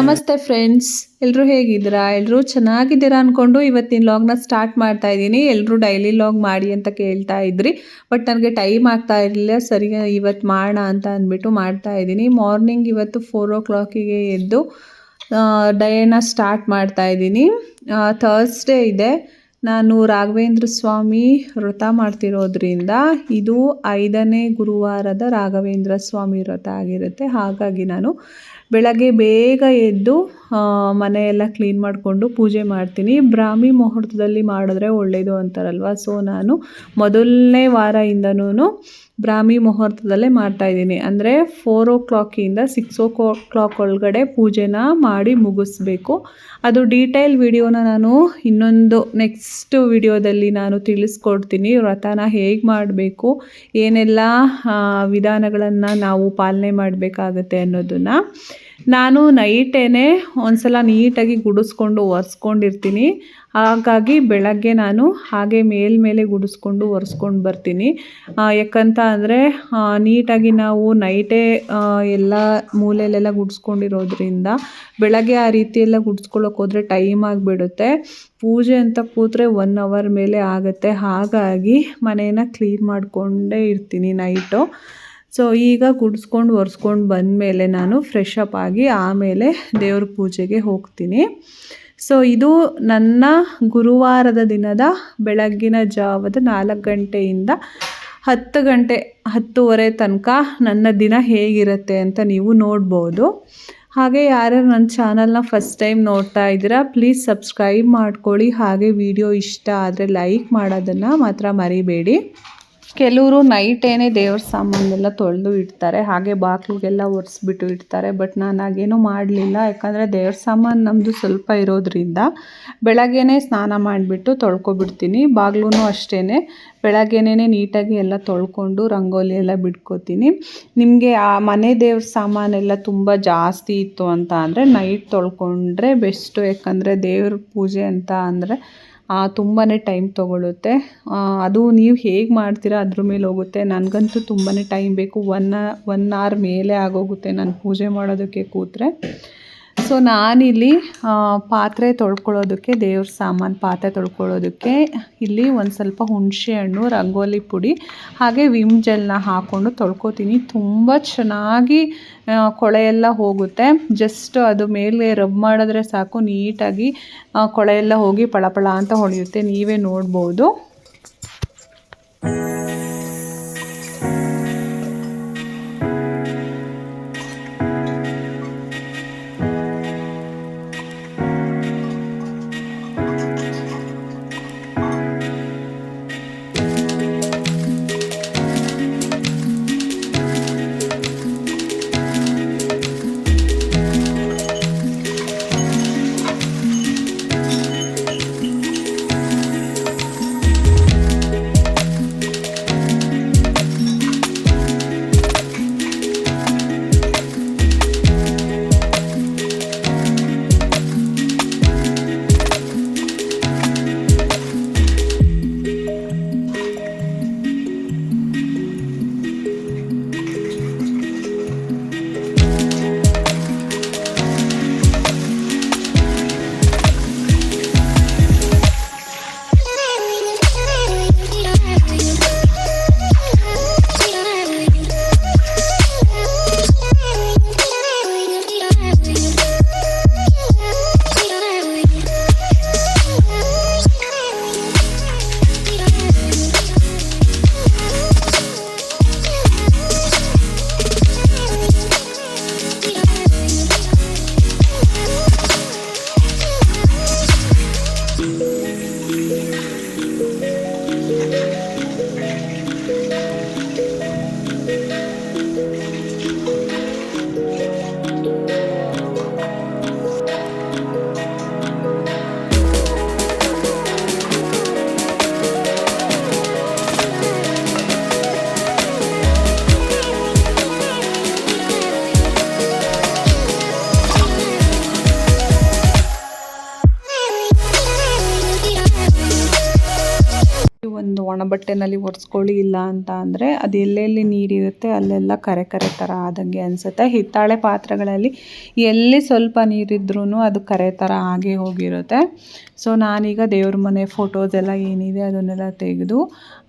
ನಮಸ್ತೆ ಫ್ರೆಂಡ್ಸ್ ಎಲ್ಲರೂ ಹೇಗಿದ್ದೀರಾ? ಎಲ್ಲರೂ ಚೆನ್ನಾಗಿದ್ದೀರಾ ಅಂದ್ಕೊಂಡು ಇವತ್ತಿನ ಲಾಗ್ನ ಸ್ಟಾರ್ಟ್ ಮಾಡ್ತಾ ಇದ್ದೀನಿ. ಎಲ್ಲರೂ ಡೈಲಿ ಲಾಗ್ ಮಾಡಿ ಅಂತ ಕೇಳ್ತಾ ಇದ್ರಿ. ಬಟ್ ನನಗೆ ಟೈಮ್ ಆಗ್ತಾ ಇರಲಿಲ್ಲ. ಸರಿ ಇವತ್ತು ಮಾಡೋಣ ಅಂತ ಅಂದ್ಬಿಟ್ಟು ಮಾಡ್ತಾ ಇದ್ದೀನಿ. ಮಾರ್ನಿಂಗ್ ಇವತ್ತು ಫೋರ್ ಓ ಕ್ಲಾಕಿಗೆ ಎದ್ದು ಡಯನ ಸ್ಟಾರ್ಟ್ ಮಾಡ್ತಾ ಇದ್ದೀನಿ. ಥರ್ಸ್ಡೇ ಇದೆ. ನಾನು ರಾಘವೇಂದ್ರ ಸ್ವಾಮಿ ವ್ರತ ಮಾಡ್ತಿರೋದ್ರಿಂದ ಇದು ಐದನೇ ಗುರುವಾರದ ರಾಘವೇಂದ್ರ ಸ್ವಾಮಿ ವ್ರತ ಆಗಿರುತ್ತೆ. ಹಾಗಾಗಿ ನಾನು ಬೆಳಗ್ಗೆ ಬೇಗ ಎದ್ದು ಮನೆಯೆಲ್ಲ ಕ್ಲೀನ್ ಮಾಡಿಕೊಂಡು ಪೂಜೆ ಮಾಡ್ತೀನಿ. ಬ್ರಾಹ್ಮಿ ಮುಹೂರ್ತದಲ್ಲಿ ಮಾಡಿದ್ರೆ ಒಳ್ಳೆಯದು ಅಂತಾರಲ್ವ? ಸೊ ನಾನು ಮೊದಲನೇ ವಾರದಿಂದನೂ ಬ್ರಾಹ್ಮಿ ಮುಹೂರ್ತದಲ್ಲೇ ಮಾಡ್ತಾಯಿದ್ದೀನಿ ಅಂದರೆ ಫೋರ್ ಓ ಕ್ಲಾಕಿಂದ ಸಿಕ್ಸ್ ಓ ಕ್ಲಾಕ್ ಒಳಗಡೆ ಪೂಜೆನ ಮಾಡಿ ಮುಗಿಸ್ಬೇಕು. ಅದು ಡೀಟೇಲ್ ವಿಡಿಯೋನ ನಾನು ಇನ್ನೊಂದು ನೆಕ್ಸ್ಟ್ ವಿಡಿಯೋದಲ್ಲಿ ನಾನು ತಿಳಿಸ್ಕೊಡ್ತೀನಿ. ವ್ರತನ ಹೇಗೆ ಮಾಡಬೇಕು, ಏನೆಲ್ಲ ವಿಧಾನಗಳನ್ನು ನಾವು ಪಾಲನೆ ಮಾಡಬೇಕಾಗತ್ತೆ ಅನ್ನೋದನ್ನು. ನಾನು ನೈಟೇನೆ ಒಂದ್ಸಲ ನೀಟಾಗಿ ಗುಡಿಸ್ಕೊಂಡು ಒರೆಸ್ಕೊಂಡಿರ್ತೀನಿ. ಹಾಗಾಗಿ ಬೆಳಗ್ಗೆ ನಾನು ಹಾಗೆ ಮೇಲ್ಮೇಲೆ ಗುಡಿಸ್ಕೊಂಡು ಒರೆಸ್ಕೊಂಡು ಬರ್ತೀನಿ. ಯಾಕಂತ ಅಂದರೆ ನೀಟಾಗಿ ನಾವು ನೈಟೇ ಎಲ್ಲ ಮೂಲೆಯಲ್ಲೆಲ್ಲ ಗುಡಿಸ್ಕೊಂಡಿರೋದ್ರಿಂದ ಬೆಳಗ್ಗೆ ಆ ರೀತಿ ಎಲ್ಲ ಹೋದರೆ ಟೈಮ್ ಆಗಿಬಿಡುತ್ತೆ. ಪೂಜೆ ಅಂತ ಕೂತ್ರೆ ಒನ್ ಅವರ್ ಮೇಲೆ ಆಗುತ್ತೆ. ಹಾಗಾಗಿ ಮನೇನ ಕ್ಲೀನ್ ಮಾಡಿಕೊಂಡೇ ಇರ್ತೀನಿ ನೈಟು ಸೊ ಈಗ ಗುಡಿಸ್ಕೊಂಡು ಒರೆಸ್ಕೊಂಡು ಬಂದಮೇಲೆ ನಾನು ಫ್ರೆಶ್ ಅಪ್ ಆಗಿ ಆಮೇಲೆ ದೇವ್ರ ಪೂಜೆಗೆ ಹೋಗ್ತೀನಿ. ಸೊ ಇದು ನನ್ನ ಗುರುವಾರದ ದಿನದ ಬೆಳಗ್ಗಿನ ಜಾವದ ನಾಲ್ಕು ಗಂಟೆಯಿಂದ ಹತ್ತು ಗಂಟೆ ಹತ್ತುವರೆ ತನಕ ನನ್ನ ದಿನ ಹೇಗಿರುತ್ತೆ ಅಂತ ನೀವು ನೋಡ್ಬೋದು. ಹಾಗೆ ಯಾರ್ಯಾರು ನನ್ನ ಚಾನಲ್ನ ಫಸ್ಟ್ ಟೈಮ್ ನೋಡ್ತಾ ಇದ್ದೀರಾ ಪ್ಲೀಸ್ ಸಬ್ಸ್ಕ್ರೈಬ್ ಮಾಡ್ಕೊಳ್ಳಿ. ಹಾಗೆ ವಿಡಿಯೋ ಇಷ್ಟ ಆದರೆ ಲೈಕ್ ಮಾಡೋದನ್ನು ಮಾತ್ರ ಮರಿಬೇಡಿ. ಕೆಲವರು ನೈಟೇನೆ ದೇವ್ರ ಸಾಮಾನೆಲ್ಲ ತೊಳೆದು ಇಡ್ತಾರೆ, ಹಾಗೆ ಬಾಗಿಲಿಗೆಲ್ಲ ಒರೆಸ್ಬಿಟ್ಟು ಇಡ್ತಾರೆ ಬಟ್ ನಾನು ಹಾಗೇನೂ ಮಾಡಲಿಲ್ಲ. ಯಾಕಂದರೆ ದೇವ್ರ ಸಾಮಾನು ನಮ್ಮದು ಸ್ವಲ್ಪ ಇರೋದ್ರಿಂದ ಬೆಳಗ್ಗೆನೇ ಸ್ನಾನ ಮಾಡಿಬಿಟ್ಟು ತೊಳ್ಕೊಬಿಡ್ತೀನಿ. ಬಾಗ್ಲೂ ಅಷ್ಟೇ ಬೆಳಗ್ಗೆನೇ ನೀಟಾಗಿ ಎಲ್ಲ ತೊಳ್ಕೊಂಡು ರಂಗೋಲಿ ಎಲ್ಲ ಬಿಟ್ಕೋತೀನಿ ನಿಮಗೆ ಆ ಮನೆ ದೇವ್ರ ಸಾಮಾನೆಲ್ಲ ತುಂಬ ಜಾಸ್ತಿ ಇತ್ತು ಅಂತ ಅಂದರೆ ನೈಟ್ ತೊಳ್ಕೊಂಡ್ರೆ ಬೆಸ್ಟು ಯಾಕಂದರೆ ದೇವ್ರ ಪೂಜೆ ಅಂತ ಅಂದರೆ ತುಂಬಾ ಟೈಮ್ ತೊಗೊಳುತ್ತೆ. ಅದು ನೀವು ಹೇಗೆ ಮಾಡ್ತೀರಾ ಅದ್ರ ಮೇಲೆ ಹೋಗುತ್ತೆ. ನನಗಂತೂ ತುಂಬಾ ಟೈಮ್ ಬೇಕು. ಒನ್ ಒನ್ ಅವರ್ ಮೇಲೆ ಆಗೋಗುತ್ತೆ ನಾನು ಪೂಜೆ ಮಾಡೋದಕ್ಕೆ ಕೂತ್ರೆ. ಸೊ ನಾನಿಲ್ಲಿ ಪಾತ್ರೆ ತೊಳ್ಕೊಳ್ಳೋದಕ್ಕೆ, ದೇವ್ರ ಸಾಮಾನು ಪಾತ್ರೆ ತೊಳ್ಕೊಳ್ಳೋದಕ್ಕೆ ಇಲ್ಲಿ ಒಂದು ಸ್ವಲ್ಪ ಹುಣಸೆ ಹಣ್ಣು, ರಂಗೋಲಿ ಪುಡಿ, ಹಾಗೆ ವಿಮ್ ಜೆಲ್ನ ಹಾಕ್ಕೊಂಡು ತೊಳ್ಕೊತೀನಿ. ತುಂಬ ಚೆನ್ನಾಗಿ ಕೊಳೆಯೆಲ್ಲ ಹೋಗುತ್ತೆ. ಜಸ್ಟ್ ಅದು ಮೇಲೆ ರಬ್ ಮಾಡಿದ್ರೆ ಸಾಕು, ನೀಟಾಗಿ ಕೊಳೆಯೆಲ್ಲ ಹೋಗಿ ಪಳಪಳ ಅಂತ ಹೊಳೆಯುತ್ತೆ. ನೀವೇ ನೋಡ್ಬೋದು. ಒಣ ಬಟ್ಟೆನಲ್ಲಿ ಒರೆಸ್ಕೊಳ್ಳಿ ಇಲ್ಲ ಅಂತ ಅಂದರೆ ಅದು ಎಲ್ಲೆಲ್ಲಿ ನೀರಿರುತ್ತೆ ಅಲ್ಲೆಲ್ಲ ಕರೆ ಕರೆ ಥರ ಆದಂಗೆ ಅನಿಸುತ್ತೆ. ಹಿತ್ತಾಳೆ ಪಾತ್ರೆಗಳಲ್ಲಿ ಎಲ್ಲಿ ಸ್ವಲ್ಪ ನೀರಿದ್ರೂ ಅದು ಕರೆ ಥರ ಆಗೇ ಹೋಗಿರುತ್ತೆ. ಸೊ ನಾನೀಗ ದೇವ್ರ ಮನೆ ಫೋಟೋಸ್ ಎಲ್ಲ ಏನಿದೆ ಅದನ್ನೆಲ್ಲ ತೆಗೆದು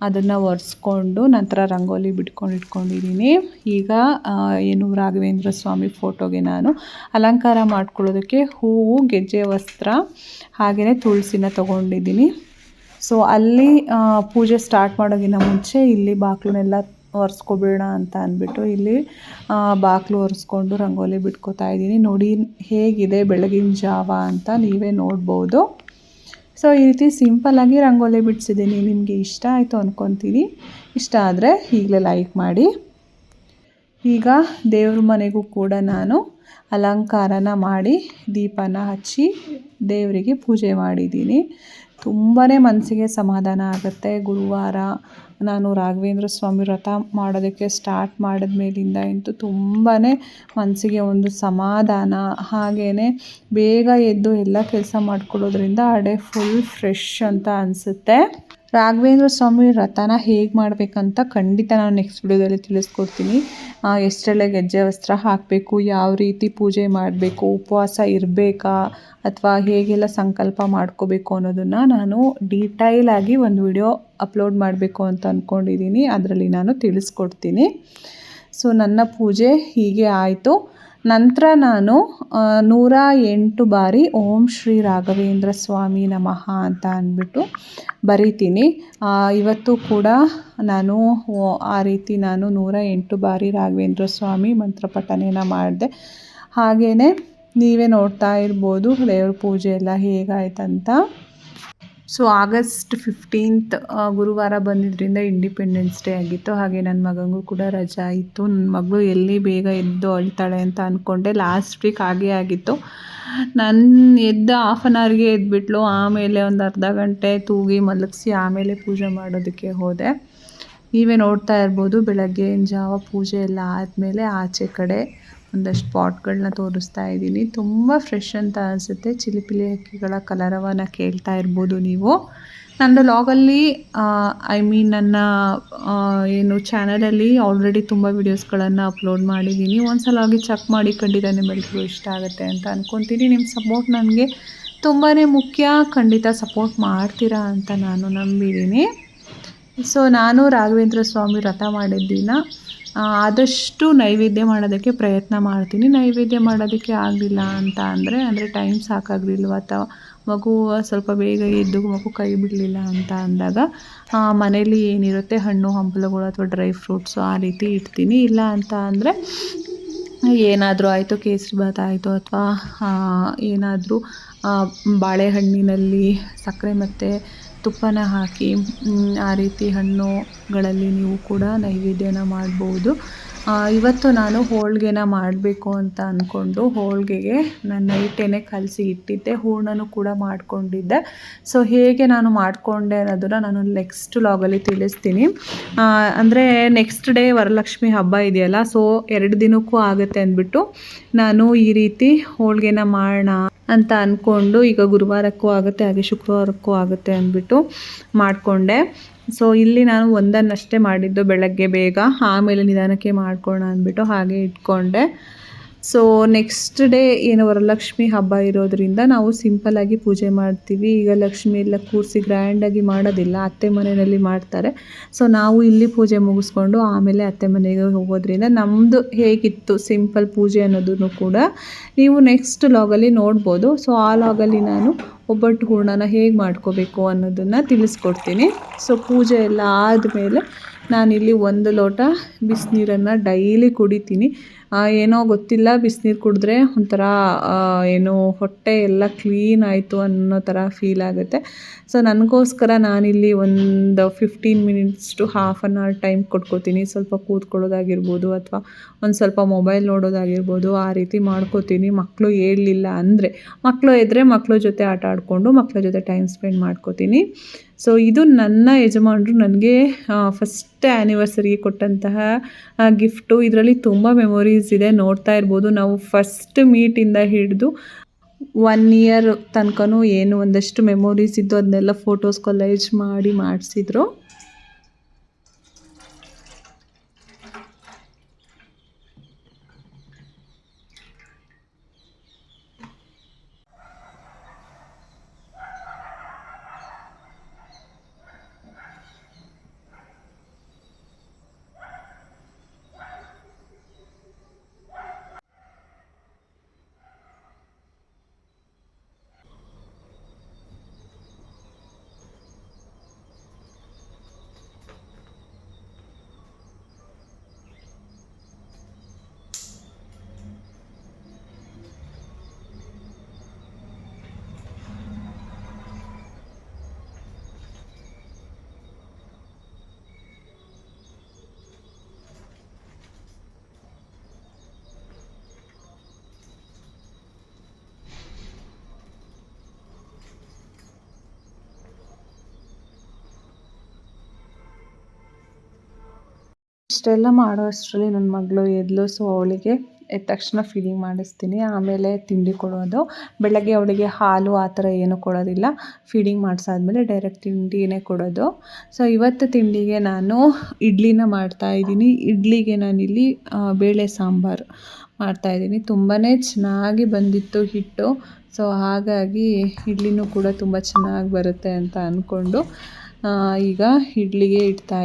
ಅದನ್ನು ಒರೆಸ್ಕೊಂಡು ನಂತರ ರಂಗೋಲಿ ಬಿಟ್ಕೊಂಡು ಇಟ್ಕೊಂಡಿದ್ದೀನಿ. ಈಗ ಏನು ರಾಘವೇಂದ್ರ ಸ್ವಾಮಿ ಫೋಟೋಗೆ ನಾನು ಅಲಂಕಾರ ಮಾಡ್ಕೊಳ್ಳೋದಕ್ಕೆ ಹೂವು, ಗೆಜ್ಜೆ, ವಸ್ತ್ರ ಹಾಗೆಯೇ ತುಳಸಿನ ತೊಗೊಂಡಿದ್ದೀನಿ. ಸೊ ಅಲ್ಲಿ ಪೂಜೆ ಸ್ಟಾರ್ಟ್ ಮಾಡೋಕ್ಕಿಂತ ಮುಂಚೆ ಇಲ್ಲಿ ಬಾಗಿಲನ್ನೆಲ್ಲ ಒರೆಸ್ಕೊಬಿಡೋಣ ಅಂತ ಅಂದ್ಬಿಟ್ಟು ಇಲ್ಲಿ ಬಾಕ್ಲು ಒರೆಸ್ಕೊಂಡು ರಂಗೋಲಿ ಬಿಟ್ಕೋತಾ ಇದ್ದೀನಿ. ನೋಡಿ ಹೇಗಿದೆ ಬೆಳಗಿನ ಜಾವ ಅಂತ ನೀವೇ ನೋಡ್ಬೋದು. ಸೊ ಈ ರೀತಿ ಸಿಂಪಲ್ಲಾಗಿ ರಂಗೋಲಿ ಬಿಡಿಸಿದ್ದೀನಿ. ನಿಮಗೆ ಇಷ್ಟ ಆಯಿತು ಅಂದ್ಕೊತೀನಿ ಇಷ್ಟ ಆದರೆ ಈಗಲೇ ಲೈಕ್ ಮಾಡಿ. ಈಗ ದೇವ್ರ ಮನೆಗೂ ಕೂಡ ನಾನು ಅಲಂಕಾರನ ಮಾಡಿ ದೀಪನ ಹಚ್ಚಿ ದೇವರಿಗೆ ಪೂಜೆ ಮಾಡಿದ್ದೀನಿ. ತುಂಬಾ ಮನಸ್ಸಿಗೆ ಸಮಾಧಾನ ಆಗುತ್ತೆ. ಗುರುವಾರ ನಾನು ರಾಘವೇಂದ್ರ ಸ್ವಾಮಿ ವ್ರತ ಮಾಡೋದಕ್ಕೆ ಸ್ಟಾರ್ಟ್ ಮಾಡಿದ ಮೇಲಿಂದ ಅಂತೂ ತುಂಬಾ ಮನಸ್ಸಿಗೆ ಒಂದು ಸಮಾಧಾನ. ಹಾಗೆಯೇ ಬೇಗ ಎದ್ದು ಎಲ್ಲ ಕೆಲಸ ಮಾಡ್ಕೊಳ್ಳೋದ್ರಿಂದ ಆ ಡೇ ಫುಲ್ ಫ್ರೆಶ್ ಅಂತ ಅನಿಸುತ್ತೆ. ರಾಘವೇಂದ್ರ ಸ್ವಾಮಿ ರಥನ ಹೇಗೆ ಮಾಡಬೇಕಂತ ಖಂಡಿತ ನಾನು ನೆಕ್ಸ್ಟ್ ವಿಡಿಯೋದಲ್ಲಿ ತಿಳಿಸ್ಕೊಡ್ತೀನಿ. ಎಷ್ಟೆಲ್ಲ ಗೆಜ್ಜೆ ವಸ್ತ್ರ ಹಾಕಬೇಕು, ಯಾವ ರೀತಿ ಪೂಜೆ ಮಾಡಬೇಕು, ಉಪವಾಸ ಇರಬೇಕಾ, ಅಥವಾ ಹೇಗೆಲ್ಲ ಸಂಕಲ್ಪ ಮಾಡ್ಕೋಬೇಕು ಅನ್ನೋದನ್ನು ನಾನು ಡೀಟೈಲ್ ಆಗಿ ಒಂದು ವಿಡಿಯೋ ಅಪ್ಲೋಡ್ ಮಾಡಬೇಕು ಅಂತ ಅಂದ್ಕೊಂಡಿದ್ದೀನಿ ಅದರಲ್ಲಿ ನಾನು ತಿಳಿಸ್ಕೊಡ್ತೀನಿ. ಸೊ ನನ್ನ ಪೂಜೆ ಹೀಗೆ ಆಯಿತು. ನಂತರ ನಾನು ನೂರ ಎಂಟು ಬಾರಿ ಓಂ ಶ್ರೀ ರಾಘವೇಂದ್ರ ಸ್ವಾಮಿ ನಮಃ ಅಂತ ಅಂದ್ಬಿಟ್ಟು ಬರಿತೀನಿ. ಇವತ್ತು ಕೂಡ ನಾನು ಆ ರೀತಿ ನಾನು ನೂರ ಎಂಟು ಬಾರಿ ರಾಘವೇಂದ್ರ ಸ್ವಾಮಿ ಮಂತ್ರ ಮಾಡಿದೆ. ಹಾಗೆಯೇ ನೀವೇ ನೋಡ್ತಾ ಇರ್ಬೋದು ದೇವ್ರ ಪೂಜೆ ಎಲ್ಲ ಹೇಗಾಯ್ತಂತ. ಸೊ ಆಗಸ್ಟ್ ಫಿಫ್ಟೀನ್ತ್ ಗುರುವಾರ ಬಂದಿದ್ದರಿಂದ ಇಂಡಿಪೆಂಡೆನ್ಸ್ ಡೇ ಆಗಿತ್ತು. ಹಾಗೆ ನನ್ನ ಮಗನಿಗೂ ಕೂಡ ರಜಾ ಇತ್ತು ನನ್ನ ಮಗಳು ಎಲ್ಲಿ ಬೇಗ ಎದ್ದು ಅಳ್ತಾಳೆ ಅಂತ ಅಂದ್ಕೊಂಡೆ ಲಾಸ್ಟ್ ವೀಕ್ ಆಗೇ ಆಗಿತ್ತು. ನನ್ನ ಎದ್ದ ಹಾಫ್ ಆನ್ ಅವರ್ಗೆ ಎದ್ಬಿಟ್ಲು. ಆಮೇಲೆ ಒಂದು ಅರ್ಧ ಗಂಟೆ ತೂಗಿ ಮಲಗಿಸಿ ಆಮೇಲೆ ಪೂಜೆ ಮಾಡೋದಕ್ಕೆ ಹೋದೆ. ನೀವೇ ನೋಡ್ತಾ ಇರ್ಬೋದು ಬೆಳಗ್ಗೆ ಜಾವ ಪೂಜೆ ಎಲ್ಲ ಆದಮೇಲೆ ಆಚೆ ಕಡೆ ಒಂದಷ್ಟು ಪಾಟ್ಗಳನ್ನ ತೋರಿಸ್ತಾ ಇದ್ದೀನಿ. ತುಂಬ ಫ್ರೆಶ್ ಅಂತ ಅನಿಸುತ್ತೆ. ಚಿಲಿಪಿಲಿ ಹಕ್ಕಿಗಳ ಕಲರವನ್ನ ಕೇಳ್ತಾ ಇರ್ಬೋದು ನೀವು. ನನ್ನ ಲಾಗಲ್ಲಿ ಐ ಮೀನ್ ನನ್ನ ಏನು ಚಾನಲಲ್ಲಿ ಆಲ್ರೆಡಿ ತುಂಬ ವೀಡಿಯೋಸ್ಗಳನ್ನು ಅಪ್ಲೋಡ್ ಮಾಡಿದ್ದೀನಿ. ಒಂದ್ಸಲ ಹೋಗಿ ಚೆಕ್ ಮಾಡಿ ಖಂಡಿತ ನಿಮ್ಮೆಲ್ರಿಗೂ ಇಷ್ಟ ಆಗುತ್ತೆ ಅಂತ ಅಂದ್ಕೊತೀನಿ ನಿಮ್ಮ ಸಪೋರ್ಟ್ ನನಗೆ ತುಂಬಾ ಮುಖ್ಯ. ಖಂಡಿತ ಸಪೋರ್ಟ್ ಮಾಡ್ತೀರಾ ಅಂತ ನಾನು ನಂಬಿದ್ದೀನಿ. ಸೊ ನಾನು ರಾಘವೇಂದ್ರ ಸ್ವಾಮಿ ವ್ರತ ಮಾಡಿದ ದಿನ ಆ, ಆದಷ್ಟು ನೈವೇದ್ಯ ಮಾಡೋದಕ್ಕೆ ಪ್ರಯತ್ನ ಮಾಡ್ತೀನಿ. ನೈವೇದ್ಯ ಮಾಡೋದಕ್ಕೆ ಆಗಲಿಲ್ಲ ಅಂತ ಅಂದರೆ ಅಂದರೆ ಟೈಮ್ ಸಾಕಾಗಲಿಲ್ವ? ಅಥವಾ ಮಗು ಸ್ವಲ್ಪ ಬೇಗ ಎದ್ದು ಮಗು ಕೈ ಬಿಡಲಿಲ್ಲ ಅಂತ ಅಂದಾಗ ಮನೇಲಿ ಏನಿರುತ್ತೆ ಹಣ್ಣು, ಹಂಪಲುಗಳು ಅಥವಾ ಡ್ರೈ ಫ್ರೂಟ್ಸು ಆ ರೀತಿ ಇಡ್ತೀನಿ. ಇಲ್ಲ ಅಂತ ಅಂದರೆ, ಏನಾದರೂ ಆಯಿತು, ಕೇಸರಿ ಭಾತ್ ಆಯಿತು ಅಥವಾ ಏನಾದರೂ ಬಾಳೆಹಣ್ಣಿನಲ್ಲಿ ಸಕ್ಕರೆ ಮತ್ತು ತುಪ್ಪನ ಹಾಕಿ ಆ ರೀತಿ ಹಣ್ಣುಗಳಲ್ಲಿ ನೀವು ಕೂಡ ನೈವೇದ್ಯನ ಮಾಡ್ಬೋದು. ಇವತ್ತು ನಾನು ಹೋಳಿಗೆನ ಮಾಡಬೇಕು ಅಂತ ಅಂದ್ಕೊಂಡು ಹೋಳಿಗೆಗೆ ನಾನು ನೈಟೇನೆ ಕಲಸಿ ಇಟ್ಟಿದ್ದೆ, ಹೂರ್ಣನೂ ಕೂಡ ಮಾಡಿಕೊಂಡಿದ್ದೆ. ಸೊ ಹೇಗೆ ನಾನು ಮಾಡಿಕೊಂಡೆ ಅನ್ನೋದನ್ನು ನಾನು ನೆಕ್ಸ್ಟ್ ಲಾಗಲ್ಲಿ ತಿಳಿಸ್ತೀನಿ. ಅಂದರೆ ನೆಕ್ಸ್ಟ್ ಡೇ ವರಲಕ್ಷ್ಮಿ ಹಬ್ಬ ಇದೆಯಲ್ಲ ಸೊ ಎರಡು ದಿನಕ್ಕೂ ಆಗುತ್ತೆ ಅಂದ್ಬಿಟ್ಟು ನಾನು ಈ ರೀತಿ ಹೋಳಿಗೆನ ಮಾಡೋಣ ಅಂತ ಅಂದ್ಕೊಂಡು ಈಗ ಗುರುವಾರಕ್ಕೂ ಆಗುತ್ತೆ, ಹಾಗೆ ಶುಕ್ರವಾರಕ್ಕೂ ಆಗುತ್ತೆ ಅಂದ್ಬಿಟ್ಟು ಮಾಡಿಕೊಂಡೆ. ಸೊ ಇಲ್ಲಿ ನಾನು ಒಂದನ್ನಷ್ಟೇ ಮಾಡಿದ್ದು ಬೆಳಗ್ಗೆ ಬೇಗ, ಆಮೇಲೆ ನಿಧಾನಕ್ಕೆ ಮಾಡ್ಕೊಳ್ಳೋಣ ಅಂದ್ಬಿಟ್ಟು ಹಾಗೆ ಇಟ್ಕೊಂಡೆ. ಸೊ ನೆಕ್ಸ್ಟ್ ಡೇ ಏನು ವರಲಕ್ಷ್ಮಿ ಹಬ್ಬ ಇರೋದ್ರಿಂದ ನಾವು ಸಿಂಪಲ್ಲಾಗಿ ಪೂಜೆ ಮಾಡ್ತೀವಿ. ಈಗ ಲಕ್ಷ್ಮಿ ಎಲ್ಲ ಕೂರಿಸಿ ಗ್ರ್ಯಾಂಡಾಗಿ ಮಾಡೋದಿಲ್ಲ. ಅತ್ತೆ ಮನೆಯಲ್ಲಿ ಮಾಡ್ತಾರೆ. ಸೊ ನಾವು ಇಲ್ಲಿ ಪೂಜೆ ಮುಗಿಸ್ಕೊಂಡು ಆಮೇಲೆ ಅತ್ತೆ ಮನೆಗೆ ಹೋಗೋದ್ರಿಂದ ನಮ್ಮದು ಹೇಗಿತ್ತು ಸಿಂಪಲ್ ಪೂಜೆ ಅನ್ನೋದನ್ನು ಕೂಡ ನೀವು ನೆಕ್ಸ್ಟ್ ಲಾಗಲ್ಲಿ ನೋಡ್ಬೋದು. ಸೊ ಆ ಲಾಗಲ್ಲಿ ನಾನು ಒಬ್ಬಟ್ಟು ಹೂರ್ಣನ ಹೇಗೆ ಮಾಡ್ಕೋಬೇಕು ಅನ್ನೋದನ್ನು ತಿಳಿಸ್ಕೊಡ್ತೀನಿ. ಸೊ ಪೂಜೆ ಎಲ್ಲ ಆದಮೇಲೆ ನಾನಿಲ್ಲಿ ಒಂದು ಲೋಟ ಬಿಸಿನೀರನ್ನು ಡೈಲಿ ಕುಡಿತೀನಿ. ಏನೋ ಗೊತ್ತಿಲ್ಲ, ಬಿಸಿನೀರು ಕುಡಿದ್ರೆ ಒಂಥರ ಏನು ಹೊಟ್ಟೆ ಎಲ್ಲ ಕ್ಲೀನ್ ಆಯಿತು ಅನ್ನೋ ಥರ ಫೀಲ್ ಆಗುತ್ತೆ. ಸೊ ನನಗೋಸ್ಕರ ನಾನಿಲ್ಲಿ ಒಂದು fifteen minutes to half an hour time ಕೊಟ್ಕೋತೀನಿ. ಸ್ವಲ್ಪ ಕೂತ್ಕೊಳ್ಳೋದಾಗಿರ್ಬೋದು ಅಥವಾ ಒಂದು ಸ್ವಲ್ಪ ಮೊಬೈಲ್ ನೋಡೋದಾಗಿರ್ಬೋದು, ಆ ರೀತಿ ಮಾಡ್ಕೋತೀನಿ. ಮಕ್ಕಳು ಹೇಳಲಿಲ್ಲ ಅಂದರೆ ಮಕ್ಕಳು ಇದ್ದರೆ ಮಕ್ಕಳ ಜೊತೆ ಆಟ ಆಡಿಕೊಂಡು ಮಕ್ಕಳ ಜೊತೆ ಟೈಮ್ ಸ್ಪೆಂಡ್ ಮಾಡ್ಕೋತೀನಿ. ಸೊ ಇದು ನನ್ನ ಯಜಮಾನರು ನನಗೆ ಫಸ್ಟ್ ಆ್ಯನಿವರ್ಸರಿಗೆ ಕೊಟ್ಟಂತಹ ಗಿಫ್ಟು ಇದರಲ್ಲಿ ತುಂಬ ಮೆಮೊರೀಸ್ ಇದೆ, ನೋಡ್ತಾ ಇರ್ಬೋದು. ನಾವು ಫಸ್ಟ್ ಮೀಟಿಂದ ಹಿಡಿದು ಒನ್ ಇಯರ್ ತನಕನೂ ಏನು ಒಂದಷ್ಟು ಮೆಮೊರೀಸ್ ಇದ್ದು, ಅದನ್ನೆಲ್ಲ ಫೋಟೋಸ್ ಕೊಲೈಜ್ ಮಾಡಿ ಮಾಡಿಸಿದ್ರು. ಇಷ್ಟೆಲ್ಲ ಮಾಡೋ ಅಷ್ಟರಲ್ಲಿ ನನ್ನ ಮಗಳು ಎದ್ಲು ಸೊ ಅವಳಿಗೆ ಎದ್ದ ತಕ್ಷಣ ಫೀಡಿಂಗ್ ಮಾಡಿಸ್ತೀನಿ. ಆಮೇಲೆ ತಿಂಡಿ ಕೊಡೋದು. ಬೆಳಗ್ಗೆ ಅವಳಿಗೆ ಹಾಲು ಆ ಥರ ಏನೂ ಕೊಡೋದಿಲ್ಲ. ಫೀಡಿಂಗ್ ಮಾಡಿಸಾದ್ಮೇಲೆ ಡೈರೆಕ್ಟ್ ತಿಂಡಿನೇ ಕೊಡೋದು. ಸೊ ಇವತ್ತು ತಿಂಡಿಗೆ ನಾನು ಇಡ್ಲಿನ ಮಾಡ್ತಾಯಿದ್ದೀನಿ ಇಡ್ಲಿಗೆ ನಾನಿಲ್ಲಿ ಬೇಳೆ ಸಾಂಬಾರು ಮಾಡ್ತಾಯಿದ್ದೀನಿ ತುಂಬಾ ಚೆನ್ನಾಗಿ ಬಂದಿತ್ತು ಹಿಟ್ಟು. ಸೊ ಹಾಗಾಗಿ ಇಡ್ಲಿನೂ ಕೂಡ ತುಂಬ ಚೆನ್ನಾಗಿ ಬರುತ್ತೆ ಅಂತ ಅಂದ್ಕೊಂಡು ಈಗ ಇಡ್ಲಿಗೆ ಇಡ್ತಾ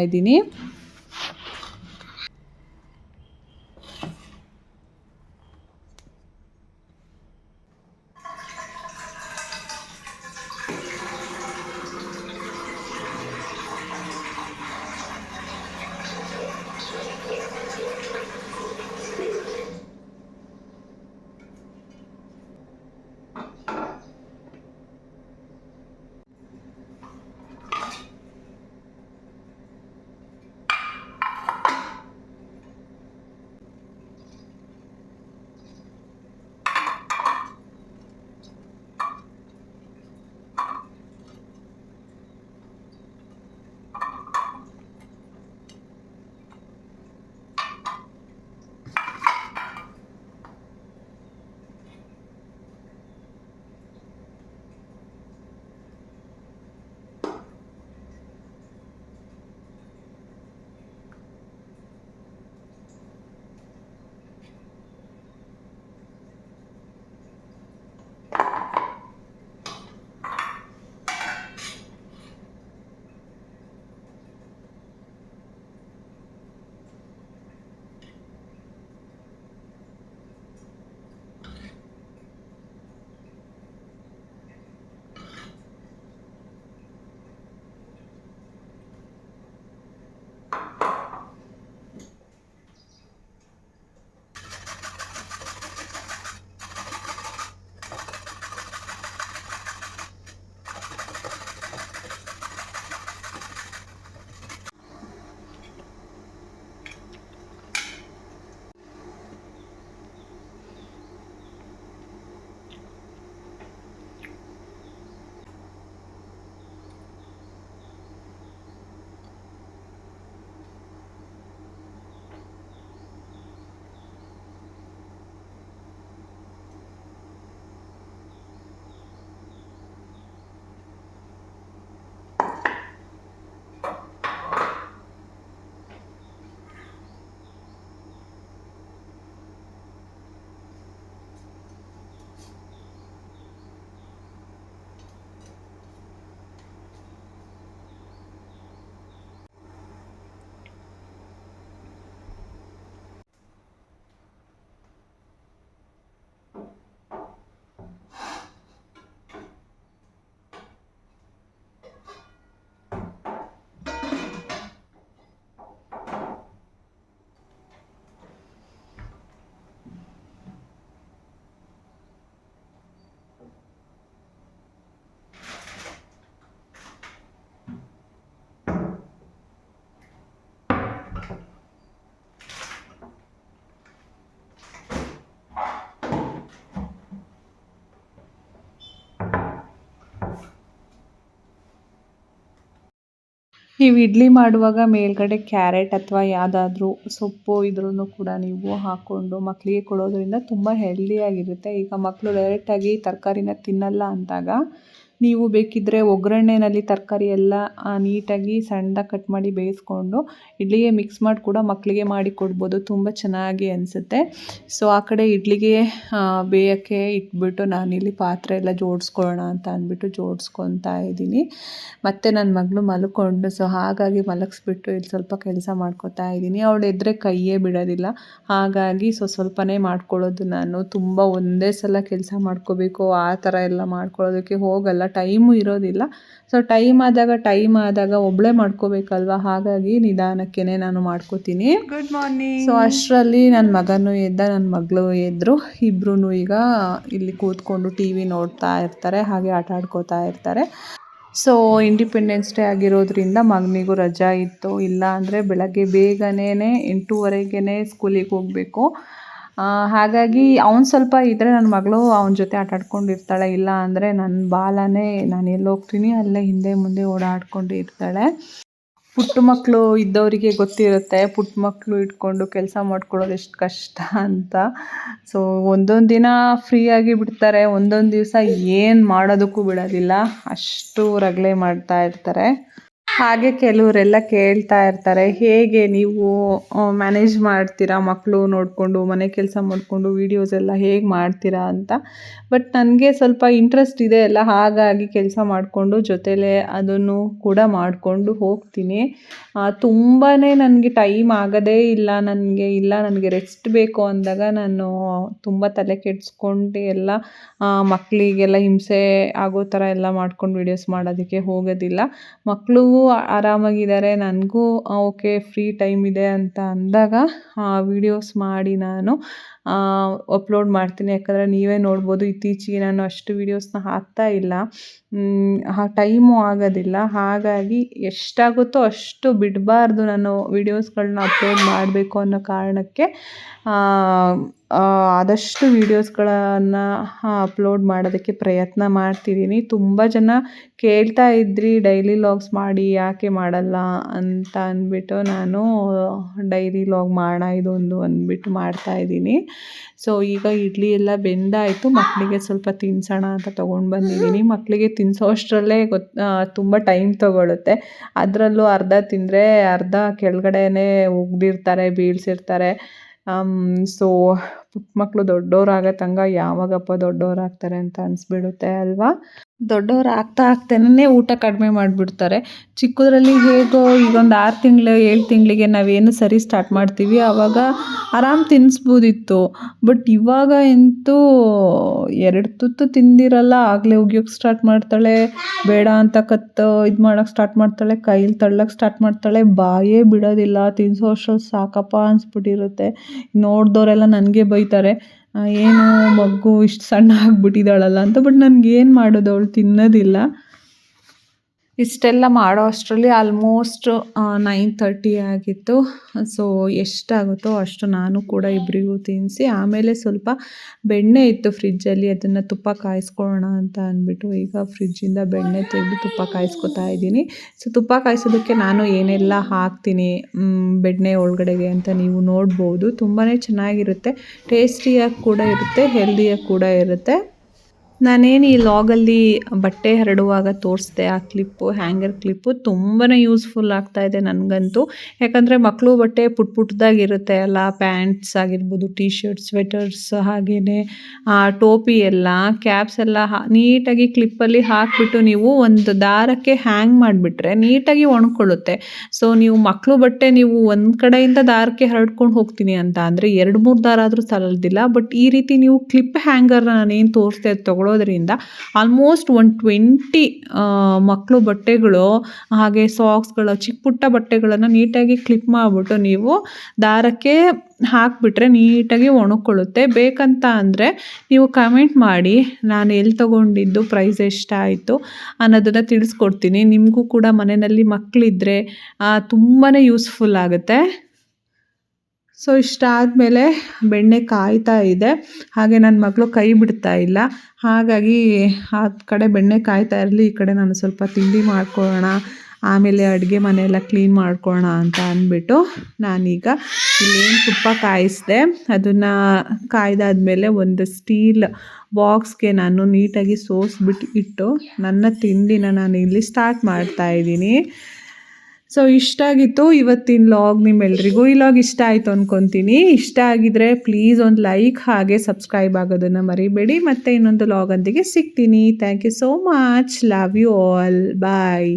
ನೀವು ಇಡ್ಲಿ ಮಾಡುವಾಗ ಮೇಲ್ಗಡೆ ಕ್ಯಾರೆಟ್ ಅಥವಾ ಯಾವುದಾದ್ರೂ ಸೊಪ್ಪು ಇದ್ರೂ ಕೂಡ ನೀವು ಹಾಕ್ಕೊಂಡು ಮಕ್ಕಳಿಗೆ ಕೊಡೋದ್ರಿಂದ ತುಂಬ ಹೆಲ್ದಿಯಾಗಿರುತ್ತೆ ಈಗ ಮಕ್ಕಳು ಡೈರೆಕ್ಟಾಗಿ ತರಕಾರಿನ ತಿನ್ನಲ್ಲ ಅಂದಾಗ ನೀವು ಬೇಕಿದ್ದರೆ ಒಗ್ಗರಣೆನಲ್ಲಿ ತರಕಾರಿ ಎಲ್ಲ ನೀಟಾಗಿ ಸಣ್ಣದಾಗಿ ಕಟ್ ಮಾಡಿ ಬೇಯಿಸ್ಕೊಂಡು ಇಡ್ಲಿಗೆ ಮಿಕ್ಸ್ ಮಾಡಿ ಕೂಡ ಮಕ್ಕಳಿಗೆ ಮಾಡಿ ಕೊಡ್ಬೋದು. ತುಂಬ ಚೆನ್ನಾಗಿ ಅನಿಸುತ್ತೆ. ಸೊ ಆ ಕಡೆ ಇಡ್ಲಿಗೆ ಬೇಯೋಕ್ಕೆ ಇಟ್ಬಿಟ್ಟು ನಾನಿಲ್ಲಿ ಪಾತ್ರೆ ಎಲ್ಲ ಜೋಡಿಸ್ಕೊಳ್ಳೋಣ ಅಂತ ಅಂದ್ಬಿಟ್ಟು ಜೋಡಿಸ್ಕೊತಾ ಇದ್ದೀನಿ. ಮತ್ತು ನನ್ನ ಮಗಳು ಮಲ್ಕೊಂಡು ಸೊ ಹಾಗಾಗಿ ಮಲಗಿಸ್ಬಿಟ್ಟು ಇಲ್ಲಿ ಸ್ವಲ್ಪ ಕೆಲಸ ಮಾಡ್ಕೊತಾ ಇದ್ದೀನಿ. ಅವಳು ಎದ್ರೆ ಕೈಯೇ ಬಿಡೋದಿಲ್ಲ. ಹಾಗಾಗಿ ಸೊ ಸ್ವಲ್ಪನೇ ಮಾಡ್ಕೊಳ್ಳೋದು ನಾನು. ತುಂಬ ಒಂದೇ ಸಲ ಕೆಲಸ ಮಾಡ್ಕೋಬೇಕು, ಆ ಥರ ಎಲ್ಲ ಮಾಡ್ಕೊಳ್ಳೋದಕ್ಕೆ ಹೋಗಲ್ಲ. ಟೈಮು ಇರೋದಿಲ್ಲ. ಸೊ ಟೈಮ್ ಆದಾಗ ಟೈಮ್ ಆದಾಗ ಒಬ್ಬಳೇ ಮಾಡ್ಕೋಬೇಕಲ್ವಾ? ಹಾಗಾಗಿ ನಿಧಾನಕ್ಕೇ ನಾನು ಮಾಡ್ಕೋತೀನಿ. ಗುಡ್ ಮಾರ್ನಿಂಗ್ ಸೊ ಅಷ್ಟರಲ್ಲಿ ನನ್ನ ಮಗನೂ ಎದ್ದ ನನ್ನ ಮಗಳು ಎದ್ರು. ಇಬ್ರು ಈಗ ಇಲ್ಲಿ ಕೂತ್ಕೊಂಡು ಟಿ ವಿ ನೋಡ್ತಾ ಇರ್ತಾರೆ ಹಾಗೆ ಆಟ ಆಡ್ಕೋತಾ ಇರ್ತಾರೆ. ಸೊ ಇಂಡಿಪೆಂಡೆನ್ಸ್ ಡೇ ಆಗಿರೋದ್ರಿಂದ ಮಗನಿಗೂ ರಜಾ ಇತ್ತು. ಇಲ್ಲ ಅಂದರೆ ಬೆಳಗ್ಗೆ ಬೇಗನೆ ಎಂಟೂವರೆಗೆ ಸ್ಕೂಲಿಗೆ ಹೋಗಬೇಕು. ಹಾಗಾಗಿ ಅವ್ನು ಸ್ವಲ್ಪ ಇದ್ದರೆ ನನ್ನ ಮಗಳು ಅವನ ಜೊತೆ ಆಟ ಆಡ್ಕೊಂಡಿರ್ತಾಳೆ ಇಲ್ಲ ಅಂದರೆ ನನ್ನ ಬಾಲನೇ ನಾನು ಎಲ್ಲಿ ಹೋಗ್ತೀನಿ, ಅಲ್ಲೇ ಹಿಂದೆ ಮುಂದೆ ಓಡಾಡ್ಕೊಂಡು ಇರ್ತಾಳೆ. ಪುಟ್ಟ ಮಕ್ಕಳು ಇದ್ದವರಿಗೆ ಗೊತ್ತಿರುತ್ತೆ ಪುಟ್ಟ ಮಕ್ಕಳು ಇಟ್ಕೊಂಡು ಕೆಲಸ ಮಾಡ್ಕೊಳ್ಳೋದು ಎಷ್ಟು ಕಷ್ಟ ಅಂತ. ಸೊ ಒಂದೊಂದು ದಿನ ಫ್ರೀಯಾಗಿ ಬಿಡ್ತಾರೆ, ಒಂದೊಂದು ದಿವಸ ಏನು ಮಾಡೋದಕ್ಕೂ ಬಿಡೋದಿಲ್ಲ. ಅಷ್ಟು ರಗಳೆ ಮಾಡ್ತಾ ಇರ್ತಾರೆ. ಹಾಗೆ ಕೆಲವರೆಲ್ಲ ಕೇಳ್ತಾ ಇರ್ತಾರೆ, ಹೇಗೆ ನೀವು ಮ್ಯಾನೇಜ್ ಮಾಡ್ತೀರಾ ಮಕ್ಕಳು ನೋಡಿಕೊಂಡು, ಮನೆ ಕೆಲಸ ಮಾಡಿಕೊಂಡು ವೀಡಿಯೋಸ್ ಎಲ್ಲ ಹೇಗೆ ಮಾಡ್ತೀರಾ ಅಂತ. ಬಟ್ ನನಗೆ ಸ್ವಲ್ಪ ಇಂಟ್ರೆಸ್ಟ್ ಇದೆ ಅಲ್ಲ ಹಾಗಾಗಿ ಕೆಲಸ ಮಾಡಿಕೊಂಡು ಜೊತೆಲೇ ಅದನ್ನು ಕೂಡ ಮಾಡಿಕೊಂಡು ಹೋಗ್ತೀನಿ. ತುಂಬಾ ನನಗೆ ಟೈಮ್ ಆಗೋದೇ ಇಲ್ಲ, ನನಗೆ ಇಲ್ಲ, ನನಗೆ ರೆಸ್ಟ್ ಬೇಕು ಅಂದಾಗ ನಾನು ತುಂಬ ತಲೆ ಕೆಡಿಸ್ಕೊಂಡು ಎಲ್ಲ ಮಕ್ಕಳಿಗೆಲ್ಲ ಹಿಂಸೆ ಆಗೋ ಥರ ಎಲ್ಲ ಮಾಡ್ಕೊಂಡು ವೀಡಿಯೋಸ್ ಮಾಡೋದಕ್ಕೆ ಹೋಗೋದಿಲ್ಲ. ಮಕ್ಕಳು ಆರಾಮಾಗಿದ್ದಾರೆ. ನನಗೂ ಓಕೆ, ಫ್ರೀ ಟೈಮ್ ಇದೆ ಅಂತ ಅಂದಾಗ ವೀಡಿಯೋಸ್ ಮಾಡಿ ನಾನು ಅಪ್ಲೋಡ್ ಮಾಡ್ತೀನಿ. ಯಾಕಂದರೆ ನೀವೇ ನೋಡ್ಬೋದು, ಇತ್ತೀಚೆಗೆ ನಾನು ಅಷ್ಟು ವೀಡಿಯೋಸ್ನ ಹಾಕ್ತಾ ಇಲ್ಲ. ಆ, ಟೈಮು ಆಗೋದಿಲ್ಲ. ಹಾಗಾಗಿ ಎಷ್ಟಾಗುತ್ತೋ ಅಷ್ಟು ಬಿಡಬಾರ್ದು ನಾನು ವೀಡಿಯೋಸ್ಗಳನ್ನ ಅಪ್ಲೋಡ್ ಮಾಡಬೇಕು ಅನ್ನೋ ಕಾರಣಕ್ಕೆ ಆದಷ್ಟು ವೀಡಿಯೋಸ್ಗಳನ್ನು ಅಪ್ಲೋಡ್ ಮಾಡೋದಕ್ಕೆ ಪ್ರಯತ್ನ ಮಾಡ್ತಿದ್ದೀನಿ. ತುಂಬ ಜನ ಕೇಳ್ತಾ ಇದ್ರಿ, ಡೈಲಿ ಲಾಗ್ಸ್ ಮಾಡಿ, ಯಾಕೆ ಮಾಡಲ್ಲ? ಅಂತ ಅಂದ್ಬಿಟ್ಟು ನಾನು, ಡೈಲಿ ಲಾಗ್ ಮಾಡೋಣ ಇದೊಂದು ಅಂದ್ಬಿಟ್ಟು ಮಾಡ್ತಾಯಿದ್ದೀನಿ ಸೊ, ಈಗ ಇಡ್ಲಿ ಎಲ್ಲ ಬೆಂದಾಯಿತು. ಮಕ್ಕಳಿಗೆ ಸ್ವಲ್ಪ ತಿನ್ಸೋಣ ಅಂತ ತೊಗೊಂಡು ಬಂದಿದ್ದೀನಿ. ಮಕ್ಕಳಿಗೆ ತಿನ್ನಿಸೋ ಅಷ್ಟರಲ್ಲೇ ಗೊತ್ತು ತುಂಬ ಟೈಮ್ ತೊಗೊಳುತ್ತೆ. ಅದರಲ್ಲೂ ಅರ್ಧ ತಿಂದರೆ ಅರ್ಧ ಕೆಳಗಡೆನೇ ಉಗ್ದಿರ್ತಾರೆ, ಬೀಳ್ಸಿರ್ತಾರೆ. ಸೊ ಪುಟ್ಟ ಮಕ್ಕಳು ದೊಡ್ಡವರಾಗೋ ತನಕ ಯಾವಾಗಪ್ಪ ದೊಡ್ಡವರಾಗ್ತಾರೆ ಅಂತ ಅನಿಸ್ಬಿಡುತ್ತೆ ಅಲ್ವಾ? ದೊಡ್ಡವ್ರು ಆಗ್ತಾ ಆಗ್ತಾನೇ ಊಟ ಕಡಿಮೆ ಮಾಡಿಬಿಡ್ತಾರೆ. ಚಿಕ್ಕದ್ರಲ್ಲಿ ಹೇಗೋ ಈಗ ಒಂದು ಆರು ತಿಂಗಳು, ಏಳು ತಿಂಗಳಿಗೆ ನಾವೇನು ಸರಿ ಸ್ಟಾರ್ಟ್ ಮಾಡ್ತೀವಿ ಆವಾಗ ಆರಾಮ್ ತಿನ್ನಿಸ್ಬೋದಿತ್ತು ಬಟ್ ಇವಾಗ ಅಂತೂ ಎರಡು ತುತ್ತು ತಿಂದಿರಲ್ಲ, ಆಗಲೇ ಉಗಿಯೋಕೆ ಸ್ಟಾರ್ಟ್ ಮಾಡ್ತಾಳೆ, ಬೇಡ ಅಂತ ಕತ್ತು ಇದು ಮಾಡೋಕ್ಕೆ ಸ್ಟಾರ್ಟ್ ಮಾಡ್ತಾಳೆ, ಕೈಲಿ ತಳ್ಳೋಕ್ಕೆ ಸ್ಟಾರ್ಟ್ ಮಾಡ್ತಾಳೆ, ಬಾಯೇ ಬಿಡೋದಿಲ್ಲ ತಿನ್ನಿಸೋ ಅಷ್ಟ್ರಲ್ಲಿ ಸಾಕಪ್ಪ ಅನ್ಸ್ಬಿಟ್ಟಿರುತ್ತೆ. ನೋಡಿದವರೆಲ್ಲ ನನಗೆ ಬೈತಾರೆ. ಏನು ಮಗು ಇಷ್ಟು ಸಣ್ಣ ಆಗಿಬಿಟ್ಟಿದ್ದಾಳಲ್ಲ ಅಂತ ಬಟ್ ಏನು ಮಾಡೋದು ಅವಳು ತಿನ್ನೋದಿಲ್ಲ. ಇಷ್ಟೆಲ್ಲ ಮಾಡೋ ಅಷ್ಟರಲ್ಲಿ ಆಲ್ಮೋಸ್ಟ್ ನೈನ್ ತರ್ಟಿ ಆಗಿತ್ತು. ಸೊ ಎಷ್ಟಾಗುತ್ತೋ ಅಷ್ಟು ನಾನು ಕೂಡ ಇಬ್ಬರಿಗೂ ತಿನ್ನಿಸಿ ಆಮೇಲೆ ಸ್ವಲ್ಪ ಬೆಣ್ಣೆ ಇತ್ತು ಫ್ರಿಜ್ಜಲ್ಲಿ ಅದನ್ನು ತುಪ್ಪ ಕಾಯಿಸ್ಕೊಳ್ಳೋಣ ಅಂತ ಅಂದ್ಬಿಟ್ಟು ಈಗ ಫ್ರಿಜ್ಜಿಂದ ಬೆಣ್ಣೆ ತೆಗೆದು ತುಪ್ಪ ಕಾಯಿಸ್ಕೊತಾ ಇದ್ದೀನಿ. ಸೊ ತುಪ್ಪ ಕಾಯಿಸೋದಕ್ಕೆ ನಾನು ಏನೆಲ್ಲ ಹಾಕ್ತೀನಿ ಬೆಣ್ಣೆ ಒಳಗಡೆಗೆ ಅಂತ ನೀವು ನೋಡ್ಬೋದು. ತುಂಬಾ ಚೆನ್ನಾಗಿರುತ್ತೆ ಟೇಸ್ಟಿಯಾಗಿ ಕೂಡ ಇರುತ್ತೆ ಹೆಲ್ದಿಯಾಗಿ ಕೂಡ ಇರುತ್ತೆ. ನಾನೇನು ಈ ಲಾಗಲ್ಲಿ ಬಟ್ಟೆ ಹರಡುವಾಗ ತೋರಿಸ್ದೆ, ಆ ಕ್ಲಿಪ್ಪು ಹ್ಯಾಂಗರ್ ಕ್ಲಿಪ್ಪು ತುಂಬಾ ಯೂಸ್ಫುಲ್ ಆಗ್ತಾ ಇದೆ ನನಗಂತೂ. ಯಾಕಂದರೆ ಮಕ್ಕಳು ಬಟ್ಟೆ ಪುಟ್ ಪುಟ್ಟದಾಗಿರುತ್ತೆ ಅಲ್ಲ ಪ್ಯಾಂಟ್ಸ್ ಆಗಿರ್ಬೋದು ಟಿ ಶರ್ಟ್ ಸ್ವೆಟರ್ಸ್ ಹಾಗೆಯೇ ಟೋಪಿ ಎಲ್ಲ ಕ್ಯಾಪ್ಸ್ ಎಲ್ಲ ನೀಟಾಗಿ ಕ್ಲಿಪ್ಪಲ್ಲಿ ಹಾಕಿಬಿಟ್ಟು ನೀವು ಒಂದು ದಾರಕ್ಕೆ ಹ್ಯಾಂಗ್ ಮಾಡಿಬಿಟ್ರೆ ನೀಟಾಗಿ ಒಣ್ಕೊಳ್ಳುತ್ತೆ. ಸೊ ನೀವು ಮಕ್ಕಳು ಬಟ್ಟೆ ನೀವು ಒಂದು ಕಡೆಯಿಂದ ದಾರಕ್ಕೆ ಹರಡ್ಕೊಂಡು ಹೋಗ್ತೀನಿ ಅಂತ ಅಂದರೆ ಎರಡು ಮೂರು ದಾರ ಆದರೂ ಸಲ್ಲೋದಿಲ್ಲ. ಬಟ್ ಈ ರೀತಿ ನೀವು ಕ್ಲಿಪ್ ಹ್ಯಾಂಗರ್ನ ನಾನೇನು ತೋರಿಸ್ದೆ, ಅದು ತಗೊಳ್ಳೋದ್ರಿಂದ ಆಲ್ಮೋಸ್ಟ್ ಒನ್ ಟ್ವೆಂಟಿ ಮಕ್ಕಳು ಬಟ್ಟೆಗಳು, ಹಾಗೆ ಸಾಕ್ಸ್ಗಳು ಚಿಕ್ಕ ಪುಟ್ಟ ಬಟ್ಟೆಗಳನ್ನು ನೀಟಾಗಿ ಕ್ಲಿಪ್ ಮಾಡಿಬಿಟ್ಟು ನೀವು ದಾರಕ್ಕೆ ಹಾಕಿಬಿಟ್ರೆ ನೀಟಾಗಿ ಒಣಕೊಳ್ಳುತ್ತೆ. ಬೇಕಂತ ಅಂದರೆ ನೀವು ಕಮೆಂಟ್ ಮಾಡಿ, ನಾನು ಎಲ್ಲಿ ತೊಗೊಂಡಿದ್ದು ಪ್ರೈಸ್ ಎಷ್ಟಾಯಿತು ಅನ್ನೋದನ್ನು ತಿಳಿಸ್ಕೊಡ್ತೀನಿ. ನಿಮಗೂ ಕೂಡ ಮನೆಯಲ್ಲಿ ಮಕ್ಕಳಿದ್ರೆ ತುಂಬಾ ಯೂಸ್ಫುಲ್ ಆಗುತ್ತೆ. ಸೊ ಇಷ್ಟಾದಮೇಲೆ ಬೆಣ್ಣೆ ಕಾಯ್ತಾ ಇದೆ. ಹಾಗೆ ನನ್ನ ಮಗಳು ಕೈ ಬಿಡ್ತಾ ಇಲ್ಲ. ಹಾಗಾಗಿ ಆ ಕಡೆ ಬೆಣ್ಣೆ ಕಾಯ್ತಾ ಇರಲಿ, ಈ ಕಡೆ ನಾನು ಸ್ವಲ್ಪ ತಿಂಡಿ ಮಾಡ್ಕೊಳ್ಳೋಣ, ಆಮೇಲೆ ಅಡುಗೆ ಮನೆಯೆಲ್ಲ ಕ್ಲೀನ್ ಮಾಡ್ಕೊಳ್ಳೋಣ ಅಂತ ಅಂದ್ಬಿಟ್ಟು ನಾನೀಗ ಇಲ್ಲೇನು ತುಪ್ಪ ಕಾಯಿಸಿದೆ. ಅದನ್ನು ಕಾಯ್ದಾದ್ಮೇಲೆ ಒಂದು ಸ್ಟೀಲ್ ಬಾಕ್ಸ್ಗೆ ನಾನು ನೀಟಾಗಿ ಸೋಸ್ಬಿಟ್ಟು ಇಟ್ಟು ನನ್ನ ತಿಂಡಿನ ನಾನು ಇಲ್ಲಿ ಸ್ಟಾರ್ಟ್ ಮಾಡ್ತಾ ಇದ್ದೀನಿ. ಸೊ ಇಷ್ಟ ಆಗಿತ್ತು ಇವತ್ತಿನ ಲಾಗ್ ನಿಮ್ಮೆಲ್ರಿಗೂ. ಈ ಲಾಗ್ ಇಷ್ಟ ಆಯಿತು ಅಂದ್ಕೊತೀನಿ ಇಷ್ಟ ಆಗಿದ್ರೆ ಪ್ಲೀಸ್ ಒಂದು ಲೈಕ್ ಹಾಗೆ ಸಬ್ಸ್ಕ್ರೈಬ್ ಆಗೋದನ್ನು ಮರಿಬೇಡಿ. ಮತ್ತು ಇನ್ನೊಂದು ಲಾಗಂದಿಗೆ ಸಿಗ್ತೀನಿ. Thank you so much love you all bye